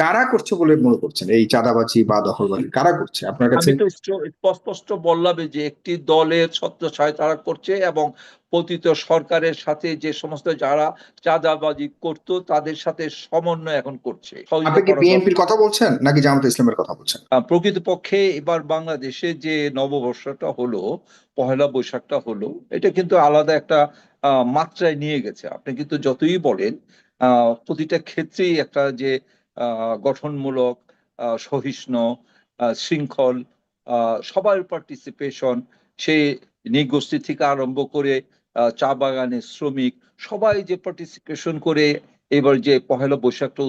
কারা করছে বলে মনে করছেন? এই চাঁদাবাজি বা দখলবাজি কারা করছে? আপনার কাছে স্পষ্ট বললাম যে একটি দলের ছত্রছায় তারা করছে এবং পতিত সরকারের সাথে যে সমস্ত যারা চাঁদাবাজি করতো তাদের সাথে সমন্বয় এখন করছে। আপনি কি বিএনপির কথা বলছেন নাকি জামাত ইসলামের কথা বলছেন? প্রকৃতপক্ষে এবার বাংলাদেশে যে নববর্ষটা হলো পহেলা বৈশাখটা হলো এটা কিন্তু আলাদা একটা আহ, মাত্রায় নিয়ে গেছে। আপনি কিন্তু যতই বলেন আহ, প্রতিটা ক্ষেত্রেই একটা যে গঠনমূলক সহিষ্ণু শৃঙ্খল সবার পার্টিসিপেশন সে নৃগোষ্ঠী থেকে আরম্ভ করে চা বাগানের শ্রমিক সবাই যে পার্টিসিপেশন করে এবার যে পহেলা বৈশাখটা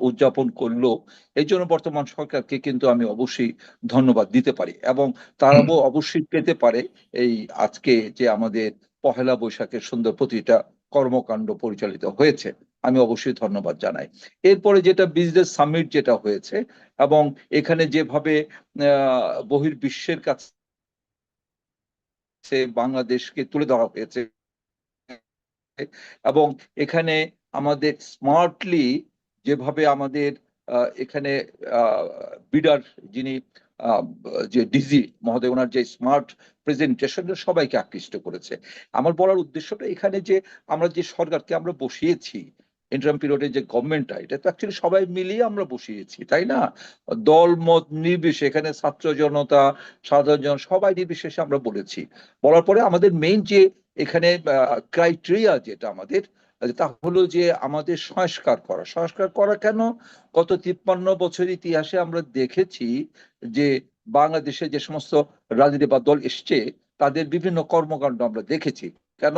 উদযাপন করল এই জন্য বর্তমান সরকারকে কিন্তু আমি অবশ্যই ধন্যবাদ দিতে পারি এবং তারাও অবশ্যই পেতে পারে এই আজকে যে আমাদের পহেলা বৈশাখের সুন্দর প্রতিটা কর্মকাণ্ড পরিচালিত হয়েছে। আমি অবশ্যই ধন্যবাদ জানাই। এরপরে যেটা বিজনেস সামিট যেটা হয়েছে এবং এখানে যেভাবে বহির্বিশ্বের কাছে বাংলাদেশকে তুলে ধরা হয়েছে এবং এখানে আমাদের স্মার্টলি যেভাবে আমাদের এখানে বিডার যিনি যে ডিজি মহোদয়, ওনার যে স্মার্ট প্রেজেন্টেশন সবাইকে আকৃষ্ট করেছে। আমার বলার উদ্দেশ্যটা এখানে যে আমরা যে সরকারকে আমরা বসিয়েছি ইন্টারাম পিরিয়ডে যে গভর্নমেন্টটা এটা তো অ্যাকচুয়ালি সবাই মিলিয়ে আমরা বসিয়েছি, তাই না? দল মত নির্বিশেষে, এখানে ছাত্র জনতা, সাধারণ জন, সবাই নির্বিশেষে আমরা বলেছি। বলার পরে আমাদের মেইন যে এখানে ক্রাইটেরিয়া যেটা আমাদের, তা হলো যে আমাদের সংস্কার করা। সংস্কার করা কেন? গত তিপ্পান্ন বছর ইতিহাসে আমরা দেখেছি যে বাংলাদেশে যে সমস্ত রাজনীতি বা দল এসছে, তাদের বিভিন্ন কর্মকাণ্ড আমরা দেখেছি। কেন?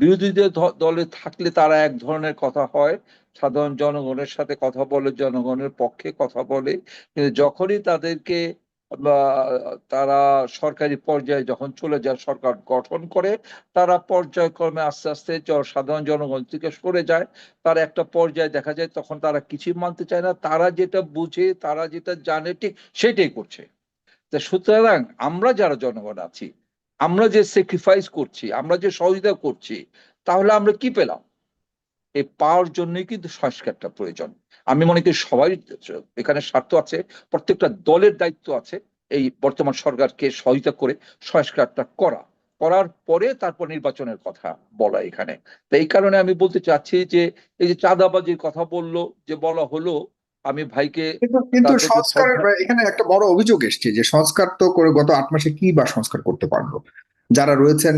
বিরোধীদের দলে থাকলে তারা এক ধরনের কথা হয়, সাধারণ জনগণের সাথে কথা বলে, জনগণের পক্ষে কথা বলে। কিন্তু যখনই তাদেরকে তারা সরকারি পর্যায়ে যখন চলে যায়, সরকার গঠন করে, তারা পর্যায়ক্রমে আস্তে আস্তে সাধারণ জনগণ থেকে সরে যায়। তার একটা পর্যায়ে দেখা যায়, তখন তারা কিছুই মানতে চায় না। তারা যেটা বুঝে, তারা যেটা জানে, ঠিক সেটাই করছে। সুতরাং আমরা যারা জনগণ আছি আমরা যে স্যাক্রিফাইস করছি, আমরা যে সহযোগিতা করছি, তাহলে আমরা কি পেলাম? এই পাওয়ার জন্যই কিন্তু সংস্কারটা প্রয়োজন। আমি মনে করি সবাই এখানে স্বার্থ আছে, প্রত্যেকটা দলের দায়িত্ব আছে, এই বর্তমান সরকারকে সহযোগিতা করে সংস্কারটা করা। করার পরে তারপর নির্বাচনের কথা বলা এখানে। তো এই কারণে আমি বলতে চাচ্ছি যে, এই যে চাঁদাবাজির কথা বলল, যে বলা হলো আমি ভাইকে কিন্তু সংস্কার এখানে একটা বড় অভিযোগ এসছে যে সংস্কার তো করে গত আট মাসে কি বা সংস্কার করতে পারল? যারা রয়েছেন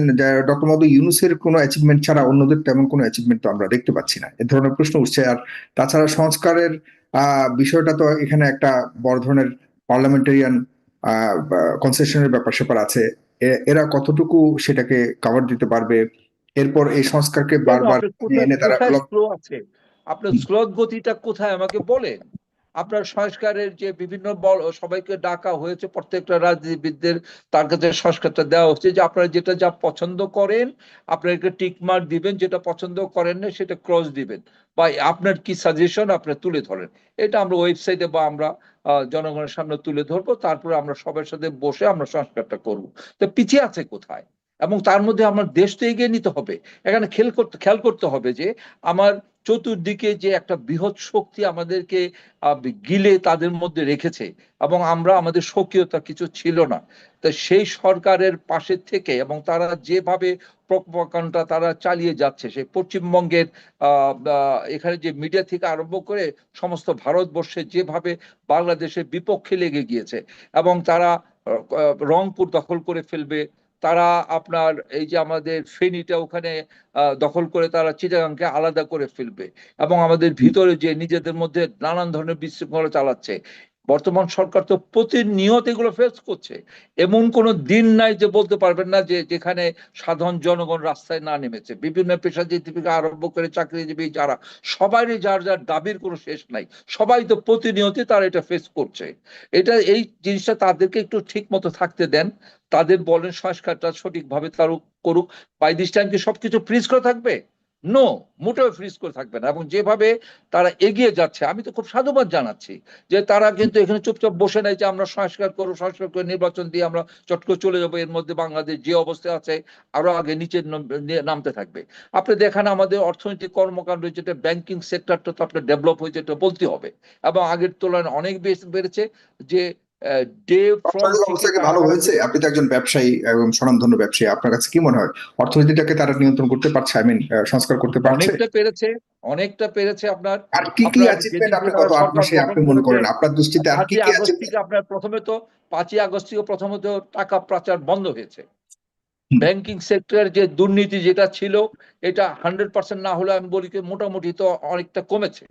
ডক্টর মধু ইউনুসের কোনো অ্যাচিভমেন্ট ছাড়া অন্যদের তেমন কোনো অ্যাচিভমেন্ট তো আমরা দেখতে পাচ্ছি না। এ ধরনের প্রশ্ন উঠছে। আর তাছাড়া সংস্কারের আহ বিষয়টা তো এখানে একটা বড় ধরনের পার্লামেন্টারিয়ান কনসেশনের ব্যাপার স্যাপার আছে। এরা কতটুকু সেটাকে কভার দিতে পারবে? এরপর এই সংস্কারকে বারবার এনে তারা আপনার স্লোত গতিটা কোথায় আমাকে বলেন। আপনার সংস্কারের যে বিভিন্ন সবাইকে ডাকা হয়েছে, প্রত্যেকটা রাজনীতিবিদদের তার কাছে সংস্কারটা দেওয়া হচ্ছে যে আপনারা যেটা যা পছন্দ করেন আপনাকে টিক মার্ক দিবেন, যেটা পছন্দ করেন না সেটা ক্রস দিবেন। বা আপনার কি সাজেশন আপনি তুলে ধরেন। এটা আমরা ওয়েবসাইটে বা আমরা জনগণের সামনে তুলে ধরবো, তারপরে আমরা সবার সাথে বসে আমরা সংস্কারটা করব। তো পিছিয়ে আছে কোথায়? এবং তার মধ্যে আমার দেশ তো এগিয়ে নিতে হবে। এখানে খেয়াল করতে খেয়াল করতে হবে যে আমার চতুর্দিকে যে একটা বৃহৎ শক্তি আমাদেরকে গিলে তাদের মধ্যে রেখেছে এবং আমরা আমাদের সক্রিয়তা কিছু ছিল না। তো সেই সরকারের পাশে থেকে এবং তারা যেভাবে প্রকল্পটা তারা চালিয়ে যাচ্ছে, সেই পশ্চিমবঙ্গের এখানে যে মিডিয়া থেকে আরম্ভ করে সমস্ত ভারতবর্ষে যেভাবে বাংলাদেশের বিপক্ষে লেগে গিয়েছে এবং তারা রংপুর দখল করে ফেলবে তারা আপনার এই যে আমাদের ফেনীটা ওখানে দখল করে তারা চিটাগাংকে আলাদা করে ফেলবে এবং আমাদের ভিতরে যে নিজেদের মধ্যে নানান ধরনের বিশৃঙ্খলা চালাচ্ছে। বর্তমান সরকার তো প্রতিনিয়ত এগুলো ফেস করছে। এমন কোনো দিন নাই যে বলতে পারবেন না যে যেখানে সাধারণ জনগণ রাস্তায় না নেমেছে। বিভিন্ন পেশাজীবী থেকে আরম্ভ করে চাকরিজীবী যারা, সবারই যার যার দাবির কোনো শেষ নাই। সবাই তো প্রতিনিয়ত তারা এটা ফেস করছে। এটা, এই জিনিসটা তাদেরকে একটু ঠিক মতো থাকতে দেন। তাদের বলেন সংস্কারটা সঠিকভাবে তার করুক। বাই দিস টাইম কি সবকিছু ফ্রিজ করে থাকবে? নো মোটেও ফ্রিজ করে থাকবে না। এবং যেভাবে তারা এগিয়ে যাচ্ছে, আমি তো খুব সাধুবাদ জানাচ্ছি যে তারা কিন্তু এখানে চুপচাপ বসে নাই যে আমরা সংস্কার করব, সংস্কার করে নির্বাচন দিয়ে আমরা চট করে চলে যাব। এর মধ্যে বাংলাদেশ যে অবস্থায় আছে, আরও আগে নিচে নামতে থাকবে। আপনি দেখেন আমাদের অর্থনৈতিক কর্মকাণ্ড যেটা ব্যাংকিং সেক্টরটা তো আপনার ডেভেলপ হয়েছে, এটা বলতে হবে। এবং আগের তুলনায় অনেক বেশি বেড়েছে যে ডে ভালো হয়েছে? আপনি তো একজন ব্যবসায়ী এবং স্বনামধন্য ব্যবসায়ী। আপনার কাছে কি মনে হয়? অর্থনীতিটাকে তারা নিয়ন্ত্রণ করতে পারছে আই মিন সংস্কার করতে পারছে? অনেকটা পেরেছে অনেকটা পেরেছে আপনার। আর কি কি অ্যাচিভমেন্ট আপনি গত আট মাসে আপনি মনে করেন? আপনার দৃষ্টিতে আর কি কি অ্যাচিভমেন্ট আপনার প্রথমে তো পাঁচই আগস্ট থেকে প্রথমত টাকা পাচার বন্ধ হয়েছে। ব্যাংকিং সেক্টরের যে দুর্নীতি যেটা ছিল এটা হান্ড্রেড পার্সেন্ট না হলে আমি বলি মোটামুটি তো অনেকটা কমেছে।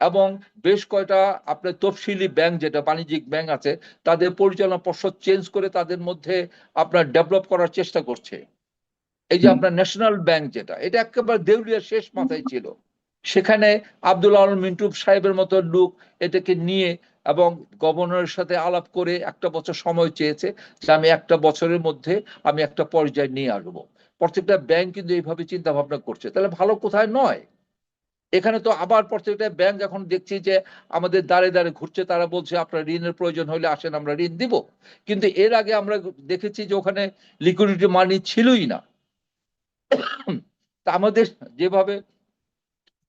এবং বেশ কয়টা আপনার তফসিলি ব্যাংক যেটা বাণিজ্যিক ব্যাংক আছে তাদের পরিচালনা পর্ষদ চেঞ্জ করে তাদের মধ্যে আপনার ডেভেলপ করার চেষ্টা করছে। এই যে আপনার ন্যাশনাল ব্যাংক যেটা এটা একেবারে দেউলিয়া শেষ মাথায় ছিল। সেখানে আব্দুল আলম মিন্টু সাহেবের মতো লোক এটাকে নিয়ে এবং গভর্নরের সাথে আলাপ করে একটা বছর সময় চেয়েছে যে আমি একটা বছরের মধ্যে আমি একটা পর্যায়ে নিয়ে আসব। প্রত্যেকটা ব্যাংক কিন্তু এইভাবে চিন্তা ভাবনা করছে। তাহলে ভালো কোথায় নয়। এখানে তো আবার প্রত্যেকটা ব্যাংক এখন দেখছি যে আমাদের দাঁড়ে দাঁড়ে ঘুরছে, তারা বলছে আপনার ঋণের প্রয়োজন হলে আসেন, আমরা ঋণ দিব। কিন্তু এর আগে আমরা দেখেছি যে ওখানে লিকুইডিটি মানি ছিলই না। তা আমাদের যেভাবে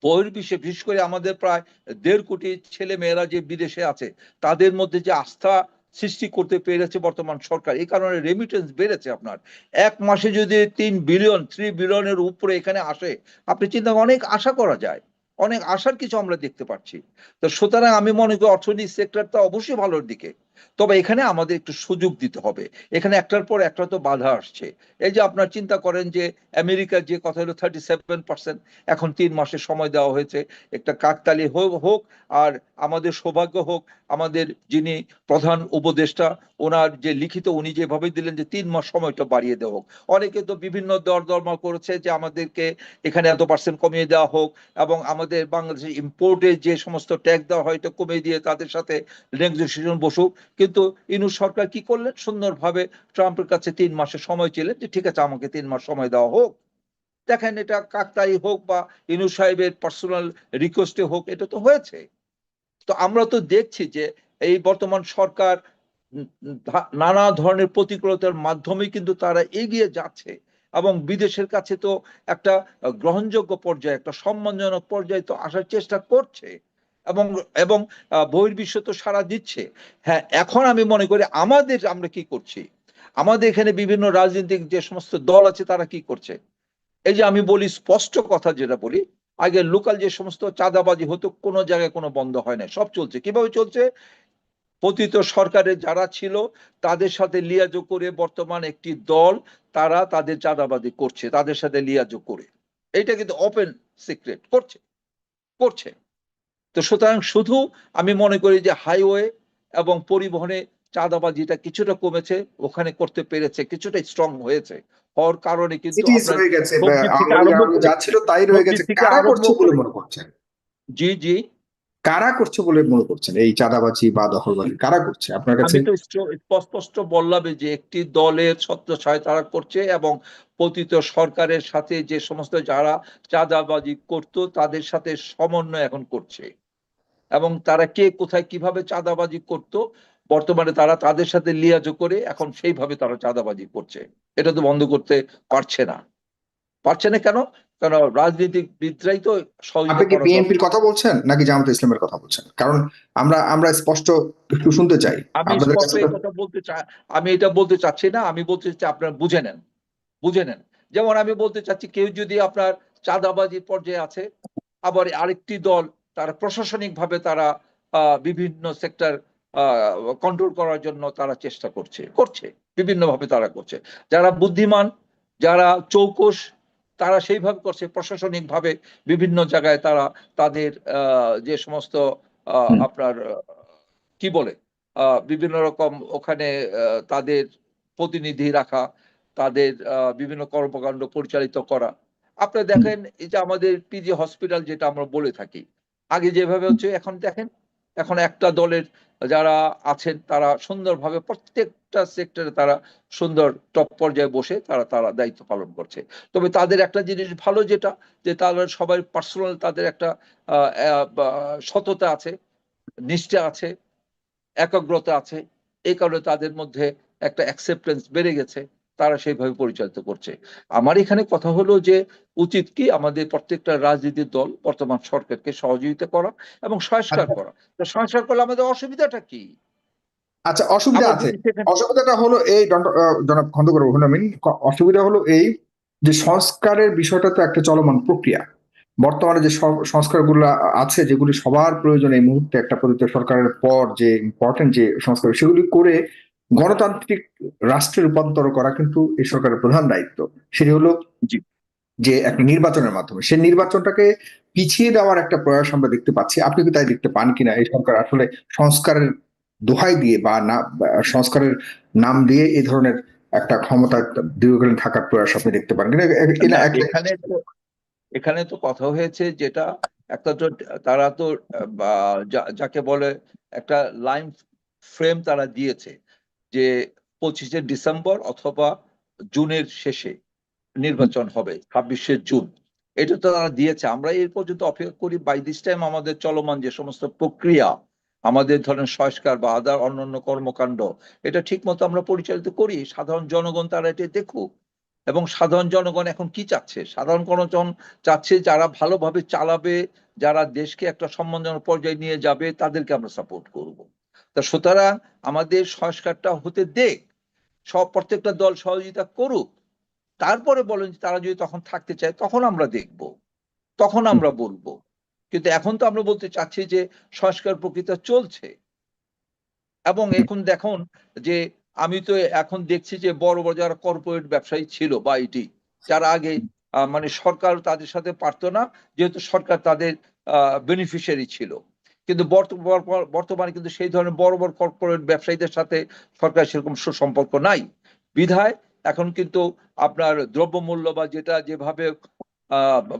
বহির্বিশ্বে, বিশেষ করে আমাদের প্রায় দেড় কোটি ছেলে মেয়েরা যে বিদেশে আছে, তাদের মধ্যে যে আস্থা সৃষ্টি করতে পেরেছে বর্তমান সরকার। এই কারণে রেমিটেন্স বেড়েছে আপনার। এক মাসে যদি তিন বিলিয়ন থ্রি বিলিয়নের উপরে এখানে আসে, আপনি চিন্তা অনেক আশা করা যায়। অনেক আশার কিছু আমরা দেখতে পাচ্ছি। তো সুতরাং আমি মনে করি অর্থনীতি সেক্টরটা অবশ্যই ভালোর দিকে। তবে এখানে আমাদের একটু সুযোগ দিতে হবে। এখানে একটার পর একটা তো বাধা আসছে। এই যে আপনার চিন্তা করেন যে আমেরিকার যে কথা হলো থার্টি সেভেন পার্সেন্ট এখন তিন মাসের সময় দেওয়া হয়েছে। একটা কাকতালি হোক আর আমাদের সৌভাগ্য হোক, আমাদের যিনি প্রধান উপদেষ্টা, ওনার যে লিখিত উনি যেভাবে দিলেন যে তিন মাস সময়টা বাড়িয়ে দেওয়া হোক। অনেকে তো বিভিন্ন দর দরমা করেছে যে আমাদেরকে এখানে এত পার্সেন্ট কমিয়ে দেওয়া হোক এবং আমাদের বাংলাদেশের ইম্পোর্টে যে সমস্ত ট্যাক্স দেওয়া হয় এটা কমিয়ে দিয়ে তাদের সাথে নেগোসিয়েশন বসুক। কিন্তু ইনু সরকার কি করলেন? সুন্দরভাবে ট্রাম্পের কাছে তিন মাসের সময় ছিলেন যে, ঠিক আছে, আমাকে তিন মাস সময় দেওয়া হোক। দেখেন এটা কাকতাই হোক বা ইনু সাহেবের পার্সোনাল রিকোয়েস্টে হোক, এটা তো হয়েছে। তো আমরা তো দেখছি যে, এই বর্তমান সরকার নানা ধরনের প্রতিকূলতার মাধ্যমে কিন্তু তারা এগিয়ে যাচ্ছে এবং বিদেশের কাছে তো একটা গ্রহণযোগ্য পর্যায়ে, একটা সম্মানজনক পর্যায়ে তো আসার চেষ্টা করছে। এবং এবং বহির্বিশ্ব তো সারা দিচ্ছে। হ্যাঁ এখন আমি মনে করি আমাদের আমরা কি করছি? আমাদের এখানে বিভিন্ন রাজনৈতিক যে সমস্ত দল আছে তারা কি করছে? এই যে আমি বলি স্পষ্ট কথা যেটা বলি, আগে লোকাল যে সমস্ত চাঁদাবাজি হতো, কোনো জায়গায় কোনো বন্ধ হয় না সব চলছে। কীভাবে চলছে? পতিত সরকারের যারা ছিল, তাদের সাথে লিয়াজো করে বর্তমান একটি দল, তারা তাদের চাঁদাবাজি করছে, তাদের সাথে লিয়াজো করে। এটা কিন্তু ওপেন সিক্রেট করছে। করছে। তো সুতরাং শুধু আমি মনে করি যে হাইওয়ে এবং পরিবহনে চাঁদাবাজিটা কিছুটা কমেছে ওখানে করতে পেরেছে কিছুটা স্ট্রং হয়েছে। হওয়ার কারণে কিন্তু তাই রয়ে গেছে। কারা করছে বলে মনে করছেন? জি জি। কারা করছে বলে মনে করছেন? এই চাঁদাবাজি বা দখলবাজি কারা করছে? আপনার কাছে স্পষ্ট বললাম যে একটি দলের ছত্রছায় তারা করছে এবং পতিত সরকারের সাথে যে সমস্ত যারা চাঁদাবাজি করত তাদের সাথে সমন্বয় এখন করছে। এবং তারা কে কোথায় কীভাবে চাঁদাবাজি করত বর্তমানে তারা তাদের সাথে লিয়াজো করে এখন সেইভাবে তারা চাঁদাবাজি করছে। এটা তো বন্ধ করতে পারছে না। পারছে না কেন? কারণ রাজনীতিবিদরাই তো আপনি কি বিএনপির কথা বলছেন নাকি জামাত ইসলামের কথা বলছেন? কারণ আমরা আমরা স্পষ্ট একটু শুনতে চাই। আমি স্পষ্ট কথা বলতে চাই আমি এটা বলতে চাচ্ছি না আমি বলতে চাচ্ছি আপনারা বুঝে নেন বুঝে নেন। যেমন আমি বলতে চাচ্ছি কেউ যদি আপনার চাঁদাবাজি পর্যায়ে আছে আবার আরেকটি দল তারা প্রশাসনিক ভাবে তারা আহ, বিভিন্ন সেক্টর কন্ট্রোল করার জন্য তারা চেষ্টা করছে করছে বিভিন্নভাবে তারা করছে। যারা বুদ্ধিমান যারা চৌকস তারা সেইভাবে করছে। প্রশাসনিক ভাবে বিভিন্ন জায়গায় তারা তাদের আহ, যে সমস্ত আহ, আপনার কি বলে আহ, বিভিন্ন রকম ওখানে তাদের প্রতিনিধি রাখা তাদের আহ, বিভিন্ন কর্মকাণ্ড পরিচালিত করা। আপনি দেখেন এই যে আমাদের পিজি হসপিটাল যেটা আমরা বলে থাকি আগে যেভাবে হচ্ছে, এখন দেখেন, এখন একটা দলের যারা আছেন, তারা সুন্দরভাবে প্রত্যেকটা সেক্টরে তারা সুন্দর টপ পর্যায়ে বসে তারা তারা দায়িত্ব পালন করছে। তবে তাদের একটা জিনিস ভালো যেটা, যে তারা সবাই পার্সোনাল তাদের একটা সততা আছে, নিষ্ঠা আছে, একাগ্রতা আছে, এই কারণে তাদের মধ্যে একটা অ্যাকসেপ্টেন্স বেড়ে গেছে। তারা সেইভাবে পরিচালিত করছে। আমার এখানে কথা হলো যে উচিত কি আমাদের প্রত্যেকটা রাজনীতির দল বর্তমান সরকারকে সহযোগিতা করা এবং সংস্কার আচ্ছা। করা। তো সংস্কার করলে আমাদের অসুবিধাটা কি? আচ্ছা অসুবিধা আছে। অসুবিধাটা হলো এই জনাব খন্দকার অসুবিধা হলো এই যে সংস্কারের বিষয়টা তো একটা চলমান প্রক্রিয়া। বর্তমানে যে সংস্কারগুলো আছে যেগুলি সবার প্রয়োজন এই মুহূর্তে একটা পতিত সরকারের পর যে ইম্পর্টেন্ট যে সংস্কার সেগুলি করে গণতান্ত্রিক রাষ্ট্রে রূপান্তর করা কিন্তু এই সরকারের প্রধান দায়িত্ব। সেটি হলো। যে একটা নির্বাচনের মাধ্যমে। সেই নির্বাচনটাকে পিছিয়ে দেওয়ার একটা প্রয়াস আমরা দেখতে পাচ্ছি। আপনি কি তাই দেখতে পান কিনা? এই সরকার আসলে সংস্কারের দোহাই দিয়ে বা না সংস্কারের নাম দিয়ে এই ধরনের একটা ক্ষমতা দীর্ঘকালীন থাকার প্রয়াস আপনি দেখতে পান কিনা? এখানে তো এখানে তো কথা হয়েছে যেটা একটা তো তারা তো যাকে বলে একটা লাইন ফ্রেম তারা দিয়েছে। যে পঁচিশে ডিসেম্বর অথবা জুনের শেষে নির্বাচন হবে, ছাব্বিশে জুন। এটা তো তারা দিয়েছে। আমরা এর পর্যন্ত অপেক্ষা করি বাই দিস টাইম আমাদের চলমান যে সমস্ত প্রক্রিয়া, আমাদের ধরেন সংস্কার বা আদার অন্যান্য কর্মকাণ্ড, এটা ঠিক মতো আমরা পরিচালিত করি। সাধারণ জনগণ তারা এটা দেখুক। এবং সাধারণ জনগণ এখন কি চাচ্ছে? সাধারণ জনগণ চাচ্ছে যারা ভালোভাবে চালাবে, যারা দেশকে একটা সম্মানজনক পর্যায়ে নিয়ে যাবে, তাদেরকে আমরা সাপোর্ট করব। তা সুতরাং আমাদের সংস্কারটা হতে দেখ সব প্রত্যেকটা দল সহযোগিতা করুক। তারপরে বলেন যে তারা যদি তখন থাকতে চায় তখন আমরা দেখব তখন আমরা বলব। কিন্তু এখন তো আমরা বলতে চাচ্ছি যে সংস্কার প্রক্রিয়া চলছে। এবং এখন দেখুন যে আমি তো এখন দেখছি যে বড় বড় যারা কর্পোরেট ব্যবসায়ী ছিল বা এটি যারা আগে মানে সরকার তাদের সাথে পারতো না যেহেতু সরকার তাদের বেনিফিশিয়ারি ছিল। কিন্তু বর্তমানে কিন্তু সেই ধরনের বড় বড় কর্পোরেট ব্যবসায়ীদের সাথে সরকার সেরকম সুসম্পর্ক নাই। বিধায় এখন কিন্তু আপনার দ্রব্যমূল্য বা যেটা যেভাবে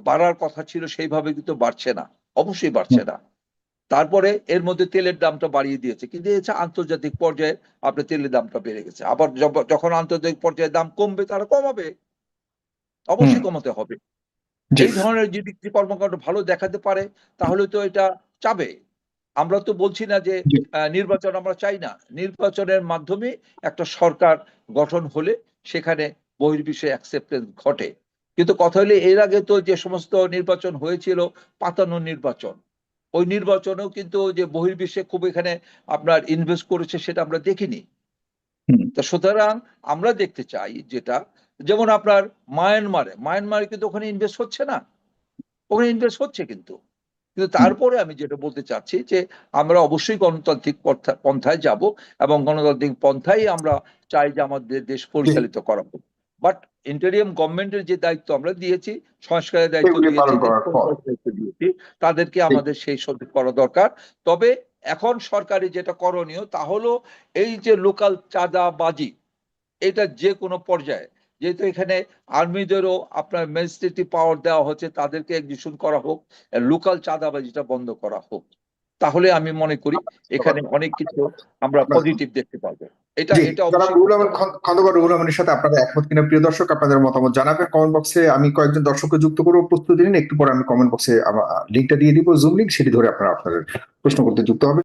বাড়ার কথা ছিল সেইভাবে কিন্তু বাড়ছে না। অবশ্যই বাড়ছে না। তারপরে এর মধ্যে তেলের দামটা বাড়িয়ে দিয়েছে। কিন্তু এছাড়া আন্তর্জাতিক পর্যায়ে আপনার তেলের দামটা বেড়ে গেছে। আবার যখন আন্তর্জাতিক পর্যায়ে দাম কমবে তারা কমাবে। অবশ্যই কমাতে হবে। এই ধরনের যদি কর্মকাণ্ড ভালো দেখাতে পারে তাহলে তো এটা চাবে। আমরা তো বলছি না যে নির্বাচন আমরা চাই না। নির্বাচনের মাধ্যমে একটা সরকার গঠন হলে সেখানে বহির্বিশ্বে অ্যাকসেপ্টেন্স ঘটে। কিন্তু কথা হলে এর আগে তো যে সমস্ত নির্বাচন হয়েছিল পাতানো নির্বাচন ওই নির্বাচনেও কিন্তু যে বহির্বিশ্বে খুব এখানে আপনার ইনভেস্ট করেছে সেটা আমরা দেখিনি। তো সুতরাং আমরা দেখতে চাই যেটা যেমন আপনার মায়ানমারে মায়ানমারে কিন্তু ওখানে ইনভেস্ট হচ্ছে না। ওখানে ইনভেস্ট হচ্ছে কিন্তু। কিন্তু তারপরে আমি যেটা বলতে চাচ্ছি যে আমরা অবশ্যই গণতান্ত্রিক পন্থায় যাব এবং গণতান্ত্রিক পন্থায় আমরা চাই যে আমাদের দেশ পরিচালিত করা হোক। বাট ইন্টারিয়াম গভর্নমেন্টের যে দায়িত্ব আমরা দিয়েছি সংস্কারের দায়িত্ব দিয়েছি তাদেরকে আমাদের সেই সঠিক করা দরকার। তবে এখন সরকারি যেটা করণীয় তা হলো এই যে লোকাল চাঁদাবাজি এটা যে কোনো পর্যায়ে যেহেতু এখানে আর্মিদেরও আপনার ম্যাজিস্ট্রেটি পাওয়ার দেওয়া হচ্ছে তাদেরকে এক্সিকিউশন করা হোক লোকাল চাঁদাবাজিটা বন্ধ করা হোক। তাহলে আমি মনে করি এখানে অনেক কিছু আমরা পজিটিভ দেখতে পাবো। এটা এটা খন্দকার রুহুল সাথে একমত কিনা প্রিয় দর্শক আপনাদের মতামত জানাবেন কমেন্ট বক্সে আমি কয়েকজন দর্শককে যুক্ত করব প্রস্তুতি নিন একটু পরে আমি কমেন্ট বক্সে লিঙ্কটা দিয়ে দিব। জুম লিঙ্ক সেটি ধরে আপনারা আপনাদের প্রশ্ন করতে যুক্ত হবে